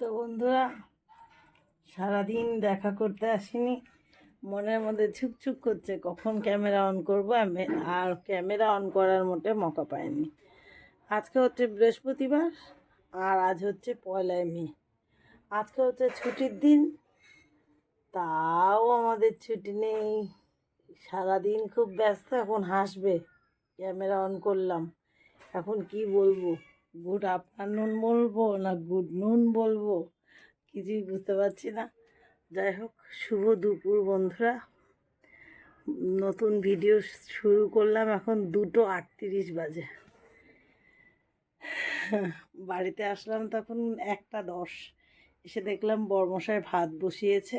তো বন্ধুরা, সারাদিন দেখা করতে আসিনি। মনের মধ্যে ছুকছুক করছে, কখন ক্যামেরা অন করব? আমি আর ক্যামেরা অন করার মোটে মকা পাইনি। আজকে হচ্ছে বৃহস্পতিবার আর আজ হচ্ছে পয়লা মে। আজকে হচ্ছে ছুটির দিন, তাও আমাদের ছুটি নেই। সারাদিন খুব ব্যস্ত, এখন হাসবে, ক্যামেরা অন করলাম। এখন কি বলব? গুড আফটারনুন বলব না গুড নুন বলব? কিছুই বুঝতে পারছি না। যাই হোক, শুভ দুপুর বন্ধুরা। নতুন ভিডিও শুরু করলাম এখন দুটো আটত্রিশ বাজে। বাড়িতে আসলাম তখন একটা দশ। এসে দেখলাম বর্মশায় ভাত বসিয়েছে।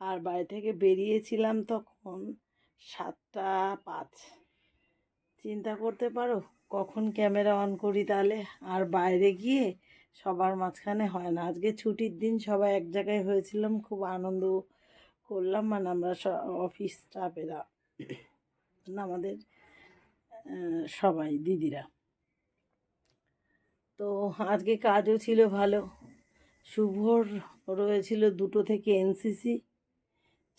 আর বাড়ি থেকে বেরিয়েছিলাম তখন সাতটা পাঁচ। চিন্তা করতে পারো? কখন ক্যামেরা অন করি তাহলে? আর বাইরে গিয়ে সবার মাঝখানে হয় না। আজকে ছুটির দিন সবাই এক জায়গায় হয়েছিলাম, খুব আনন্দ করলাম। মানে আমরা অফিস স্টাফেরা না আমাদের সবাই, দিদিরা। তো আজকে কাজও ছিল ভালো। শুভর রয়েছিল দুটো থেকে এনসিসি,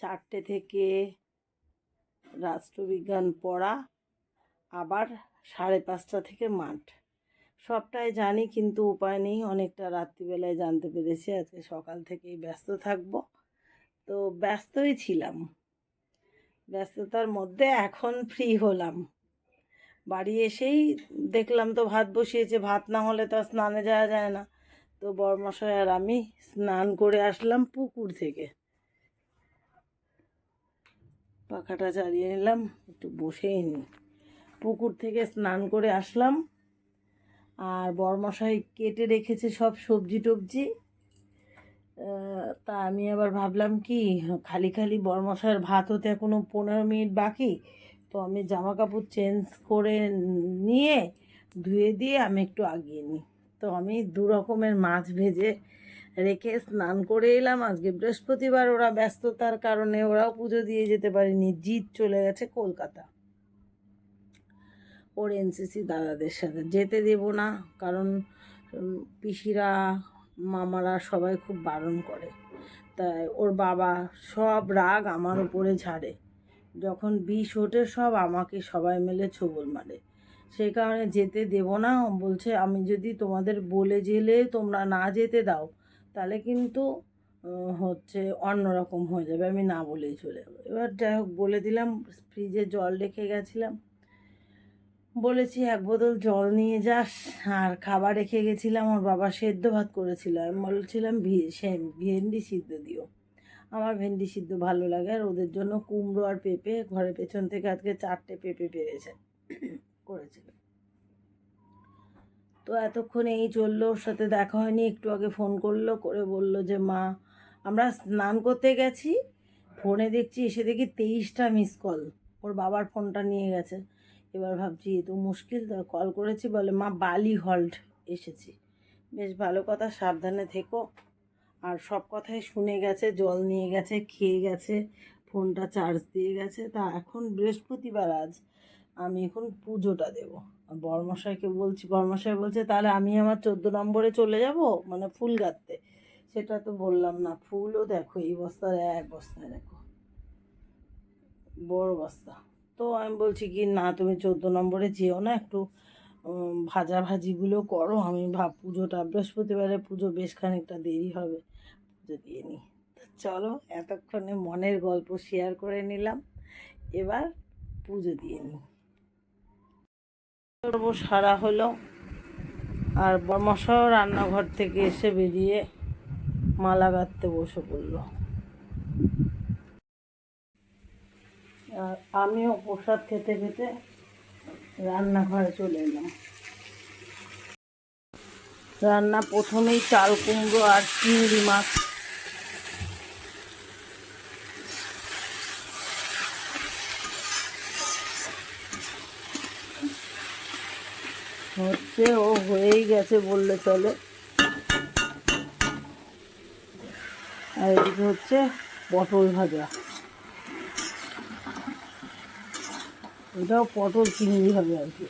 চারটে থেকে রাষ্ট্রবিজ্ঞান পড়া, আবার সাড়ে পাঁচটা থেকে মাঠ। সবটাই জানি কিন্তু উপায় নেই, অনেকটা রাত্রিবেলায় জানতে পেরেছি, আজকে সকাল থেকেই ব্যস্ত থাকব। তো ব্যস্তই ছিলাম। ব্যস্ততার মধ্যে এখন ফ্রি হলাম। বাড়ি এসেই দেখলাম তো ভাত বসিয়েছে, ভাত না হলে তো স্নানে যাওয়া যায় না। তো বরমশাই আর আমি স্নান করে আসলাম পুকুর থেকে। পাখাটা চালিয়ে নিলাম, একটু বসেই নি। পুকুর থেকে স্নান করে আসলাম। আর বরমশাই কেটে রেখেছে সব সবজি টবজি। তা আমি আবার ভাবলাম কি, খালি খালি বরমশাইয়ের ভাত হতে এখনও পনেরো মিনিট বাকি। তো আমি জামা কাপড় চেঞ্জ করে নিয়ে ধুয়ে দিয়ে আমি একটু আগিয়ে নিই। তো আমি দু রকমের মাছ ভেজে রেখে স্নান করে এলাম। আজকে বৃহস্পতিবার, ওরা ব্যস্ততার কারণে ওরাও পুজো দিয়ে যেতে পারেনি। জিৎ চলে গেছে কলকাতা। ওর এনসিসি দাদাদের সাথে। যেতে দেব না, কারণ পিসিরা, মামারা সবাই খুব বারণ করে। তাই ওর বাবা সব রাগ আমার উপরে ঝাড়ে। যখন বিষ ওঠে, সব আমাকে সবাই মিলে ছবল মারে। সেই কারণে যেতে দেব না, বলছে, আমি যদি তোমাদের বলে জেলে তোমরা না যেতে দাও, তাহলে কিন্তু হচ্ছে অন্যরকম হয়ে যাবে, আমি না বলেই চলে যাব। এবার যাই হোক, বলে দিলাম, ফ্রিজে জল রেখে গেছিলাম। বলেছি, এক বোতল জল নিয়ে যাস। আর খাবার রেখে গেছিলাম, ওর বাবা সেদ্ধ ভাত করেছিল। আমি বলছিলাম ভেন্ডি সিদ্ধ দিও। আমার ভেন্ডি সিদ্ধ ভালো লাগে, আর ওদের জন্য কুমড়ো আর পেঁপে ঘরের পেছন থেকে আজকে চারটে পেঁপে পেরেছে করেছিল। তো এতক্ষণ এই চলল, ওর সাথে দেখা হয়নি, একটু আগে ফোন করল, করে বলল যে, মা, আমরা স্নান করতে গেছি, ফোনে দেখছি, এসে দেখি তেইশটা মিস কল। ওর বাবার ফোনটা নিয়ে গেছে। এবার ভাবছি, এ তো মুশকিল তো কল করেছি বলে মা বালি হল্ট এসেছি। বেশ ভালো কথা, সাবধানে থেকো। আর সব কথাই শুনে গেছে, জল নিয়ে গেছে, খেয়ে গেছে, ফোনটা চার্জ দিয়ে গেছে। তা এখন বৃহস্পতিবার আজ, আমি এখন পুজোটা দেবো। বর্মশাইকে বলছি, বর্মশাই বলছে, তাহলে আমি আমার চোদ্দ নম্বরে চলে যাব মানে ফুল গাঁথতে? সেটা তো বললাম না, ফুলও দেখো, এই বস্তার এক বস্তায় দেখো। বড় বস্তা। তো আমি বলছি কি, না, তুমি চোদ্দ নম্বরে যেও না, একটু ভাজা ভাজিগুলো করো। আমি ভাব, পুজোটা, বৃহস্পতিবারে পুজো বেশ খানিকটা দেরি হবে, পুজো দিয়ে নিই। চলো, এতক্ষণে মনের গল্প শেয়ার করে নিলাম, এবার পুজো দিয়ে নিই। পর্ব সারা হলো, আর বর্মশাও রান্নাঘর থেকে এসে বেরিয়ে মালা গাঁথতে বসে পড়ল। আর আমিও প্রসাদ খেতে খেতে রান্নাঘরে চলে এলাম। রান্না প্রথমেই চাল কুমড়ো আর চিংড়ি মাছ। হচ্ছে, ও হয়েই গেছে বললে চলে। আর এদিকে হচ্ছে পটল ভাজা। এটাও পটল চিংড়ি হবে আর কি।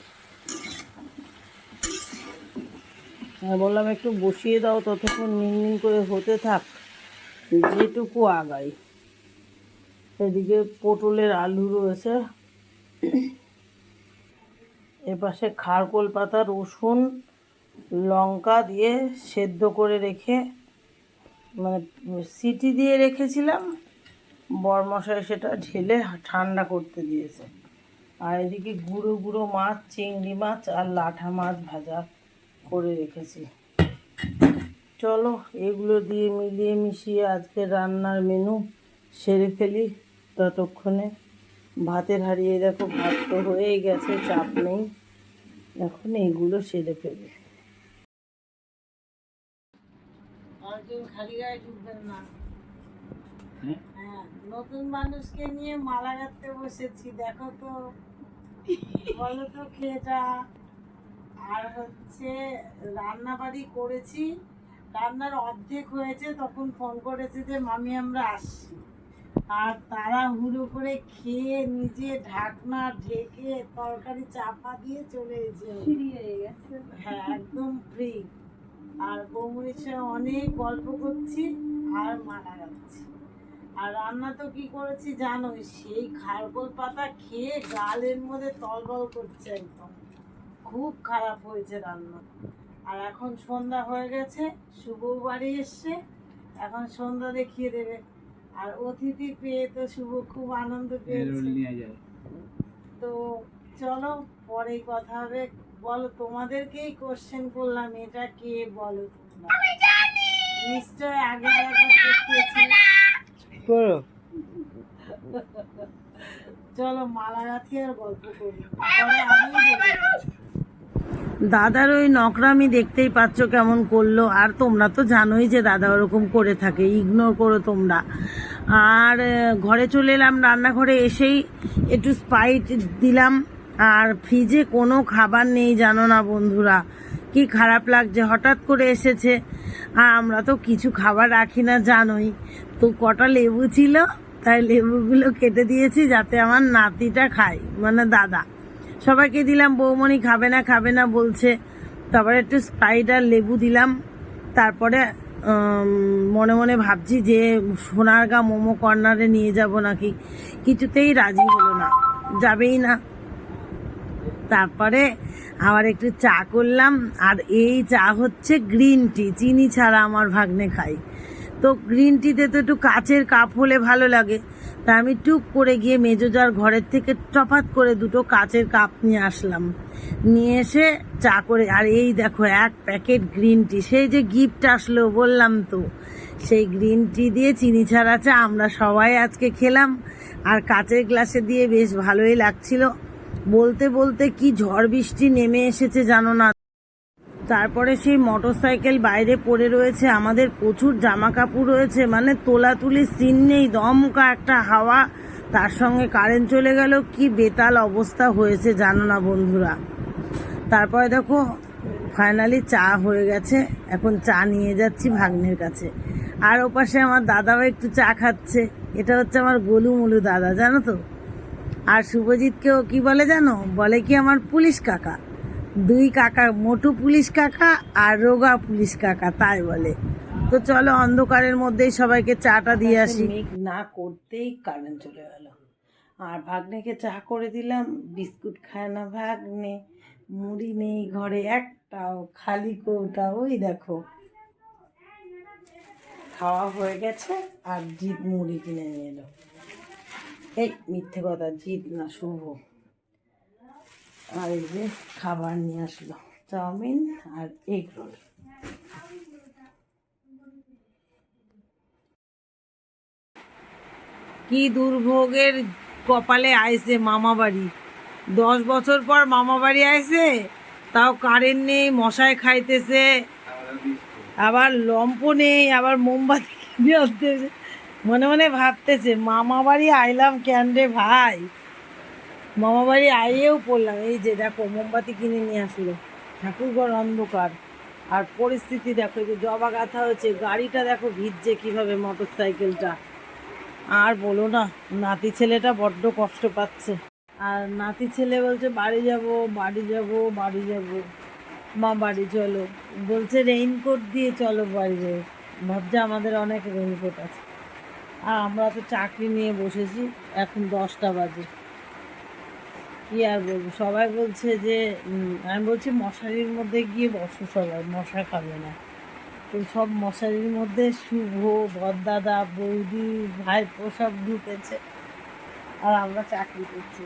আমি বললাম, একটু বসিয়ে দাও, ততক্ষণ মিনমিন করে হতে থাক। যেটুকু আগাই। এদিকে পটলের আলু রয়েছে। এপাশে খারকোল পাতা, রসুন, লঙ্কা দিয়ে সেদ্ধ করে রেখে মানে সিটি দিয়ে রেখেছিলাম। বরমশাই সেটা ঢেলে ঠান্ডা করতে দিয়েছে। আর এদিকে গুঁড়ো গুঁড়ো মাছ, চিংড়ি মাছ আর লাঠা মাছ ভাজা করে রেখেছি। চলো, এগুলো দিয়ে মিলিয়ে মিশিয়ে আজকে রান্নার মেনু সেরে ফেলি ততক্ষণে। ভাতের হারিয়ে দেখো, ভাত তো হয়েই গেছে, চাপ নেই। এখন এইগুলো সেরে ফেলি। খালি গায়ে ঢুকবেন না। হ্যাঁ নতুন মানুষকে নিয়ে মালা গাঁথতে বসেছি দেখো তো। বলো তো খেটা আর হচ্ছে রান্না বাড়ি করেছি রান্নার অর্ধেক হয়েছে তখন ফোন করেছে যে মামি আমরা আসছি। আর তারা হুড়ো করে খেয়ে নিজে ঢাকনা ঢেকে তরকারি চাপা দিয়ে চলে এসেছে। হ্যাঁ একদম ফ্রি আর বৌমুড়ির সঙ্গে অনেক গল্প করছি আর মারা যাচ্ছি আর রান্না তো কি করেছি জানোই সেই খারগোল পাতা খেয়ে গালের মধ্যে তলবল করছে একদম। খুব খারাপ হয়েছে রান্না। আর এখন সন্ধ্যা হয়ে গেছে শুভ বাড়ি এসছে এখন সন্ধ্যা দেখিয়ে দেবে। আর অতিথি পেয়ে তো শুভ খুব আনন্দ পেয়েছে। তো চলো পরে কথা হবে। বলো তোমাদেরকেই কোশ্চেন করলাম এটা কে বলো তোমরা? নিশ্চয় আগে একবার দেখিয়েছি চলো মালা গাঁথি আর গল্প করি। আমি দাদার ওই নকরামি দেখতেই পাচ্ছ কেমন করল। আর তোমরা তো জানোই যে দাদা ওরকম করে থাকে ইগনোর করো তোমরা। আর ঘরে চলে এলাম রান্নাঘরে এসেই একটু স্পাইট দিলাম। আর ফ্রিজে কোনো খাবার নেই জানো না বন্ধুরা। কি খারাপ লাগছে? হঠাৎ করে এসেছে। আর আমরা তো কিছু খাবার রাখি না, জানোই। তো কটা লেবু ছিল, তাই লেবুগুলো কেটে দিয়েছি যাতে আমার নাতিটা খায় মানে দাদা। সবাইকে দিলাম, বৌমণি খাবে না খাবে না বলছে। তারপরে একটু স্প্রাইট আর লেবু দিলাম। তারপরে মনে মনে ভাবছি যে সোনারগা মোমো কর্নারে নিয়ে যাব নাকি। কিছুতেই রাজি হলো না, যাবেই না। তারপরে আবার একটু চা করলাম, আর এই চা হচ্ছে গ্রিন টি চিনি ছাড়া আমার ভাগ্নে খাই তো গ্রিন টিতে তো একটু কাচের কাপ হলে ভালো লাগে। তা আমি টুক করে গিয়ে মেজোজার ঘরের থেকে টপাত করে দুটো কাচের কাপ নিয়ে আসলাম। নিয়ে এসে চা করে, আর এই দেখো এক প্যাকেট গ্রিন টি সেই যে গিফট আসলো বললাম তো। সেই গ্রিন টি দিয়ে চিনি ছাড়া চা আমরা সবাই আজকে খেলাম, আর কাচের গ্লাসে দিয়ে বেশ ভালোই লাগছিল। বলতে বলতে কি ঝড় বৃষ্টি নেমে এসেছে জানো না? তারপরে সেই মোটরসাইকেল বাইরে পড়ে রয়েছে, আমাদের প্রচুর জামা কাপড় রয়েছে মানে তোলাতুলির সিন নেই, দমকা একটা হাওয়া। তার সঙ্গে কারেন্ট চলে গেল, কি বেতাল অবস্থা হয়েছে জানো না বন্ধুরা? তারপরে দেখো ফাইনালি চা হয়ে গেছে, এখন চা নিয়ে যাচ্ছি ভাগ্নের কাছে। আর ওপাশে আমার দাদাও একটু চা খাচ্ছে, এটা হচ্ছে আমার গোলু মুলু দাদা, জানো তো? আর শুভজিৎকেও কি বলে জানো? বলে কি আমার পুলিশ কাকা? দুই কাকা মোটু পুলিশ কাকা আর রোগা পুলিশ কাকা তাই বলে। তো চলো অন্ধকারের মধ্যেই সবাইকে চাটা দিয়ে আসি। না করতেই কারেন্ট চলে গেল। আর ভাগ্নেকে চা করে দিলাম বিস্কুট খায় না ভাগ্নে মুড়ি নেই ঘরে একটাও খালি কৌটা ওই দেখো। খাওয়া হয়ে গেছে আর জিৎ মুড়ি কিনে নিয়ে এলো। এই মিথ্যে কথা জিৎ না, শুভ। আর এই যে খাবার নিয়ে আসলো, চাউমিন আর এগ রোল। কি দুর্ভোগের কপালে আইছে মামা বাড়ি দশ বছর পর মামা বাড়ি আইছে, তাও কারেন্ট নেই মশায় খাইতেছে। আবার লম্প নেই, আবার মোমবাতি নিয়ে আনতে হয়েছে। মনে মনে ভাবতেছে মামা বাড়ি আইলাম কেন রে ভাই? মামা বাড়ি আইয়েও পড়লাম, এই যে দেখো মোমবাতি কিনে নিয়ে আসলো ঠাকুরঘর অন্ধকার, আর পরিস্থিতি দেখো যে জবা গাথা হয়েছে, গাড়িটা দেখো ভিজছে কীভাবে মোটর সাইকেলটা আর বলো না, নাতি ছেলেটা বড্ড কষ্ট পাচ্ছে। আর নাতি ছেলে বলছে, বাড়ি যাব বাড়ি যাব বাড়ি যাব। মা, বাড়ি চলো। বলছে রেইনকোট দিয়ে চলো বাইরে ভাবছে আমাদের অনেক রেইনকোট আছে। আর আমরা তো চাকরি নিয়ে বসেছি, এখন দশটা বাজে। কি আর বলব? সবাই বলছে যে আমি বলছি মশারির মধ্যে গিয়ে বসো সবাই, মশা খাবে না। তো সব মশারির মধ্যে শুভ ভরদাদা বৌদি, ভাইপো সব ঢুকেছে, আর আমরা চাকরি করছি।